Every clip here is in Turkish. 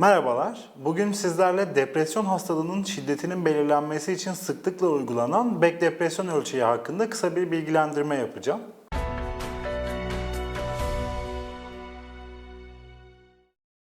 Merhabalar. Bugün sizlerle depresyon hastalığının şiddetinin belirlenmesi için sıklıkla uygulanan Beck depresyon ölçeği hakkında kısa bir bilgilendirme yapacağım.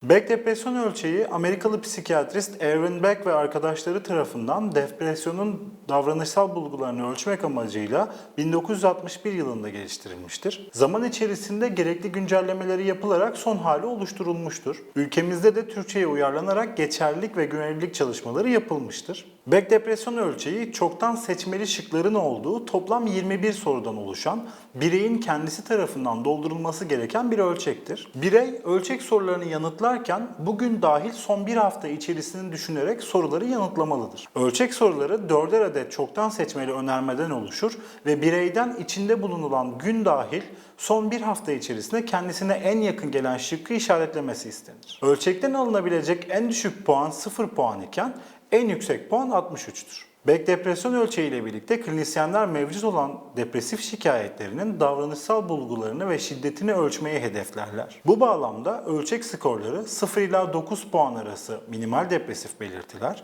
Beck depresyon ölçeği Amerikalı psikiyatrist Aaron Beck ve arkadaşları tarafından depresyonun davranışsal bulgularını ölçmek amacıyla 1961 yılında geliştirilmiştir. Zaman içerisinde gerekli güncellemeleri yapılarak son hali oluşturulmuştur. Ülkemizde de Türkçe'ye uyarlanarak geçerlilik ve güvenilirlik çalışmaları yapılmıştır. Beck depresyon ölçeği çoktan seçmeli şıkların olduğu toplam 21 sorudan oluşan bireyin kendisi tarafından doldurulması gereken bir ölçektir. Birey ölçek sorularını yanıtlarken bugün dahil son bir hafta içerisini düşünerek soruları yanıtlamalıdır. Ölçek soruları dörder adet çoktan seçmeli önermeden oluşur ve bireyden içinde bulunulan gün dahil son bir hafta içerisinde kendisine en yakın gelen şıkkı işaretlemesi istenir. Ölçekten alınabilecek en düşük puan 0 puan iken en yüksek puan 63'tür. Beck depresyon ölçeği ile birlikte klinisyenler mevcut olan depresif şikayetlerinin davranışsal bulgularını ve şiddetini ölçmeyi hedeflerler. Bu bağlamda ölçek skorları 0 ila 9 puan arası minimal depresif belirtiler,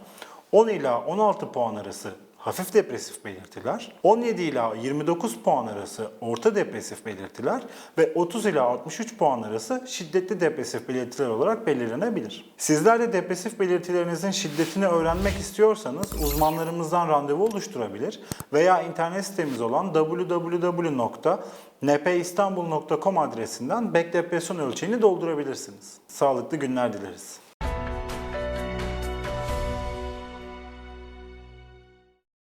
10 ila 16 puan arası hafif depresif belirtiler, 17 ila 29 puan arası orta depresif belirtiler ve 30 ila 63 puan arası şiddetli depresif belirtiler olarak belirlenebilir. Sizler de depresif belirtilerinizin şiddetini öğrenmek istiyorsanız uzmanlarımızdan randevu oluşturabilir veya internet sitemiz olan www.npistanbul.com adresinden Beck depresyon ölçeğini doldurabilirsiniz. Sağlıklı günler dileriz.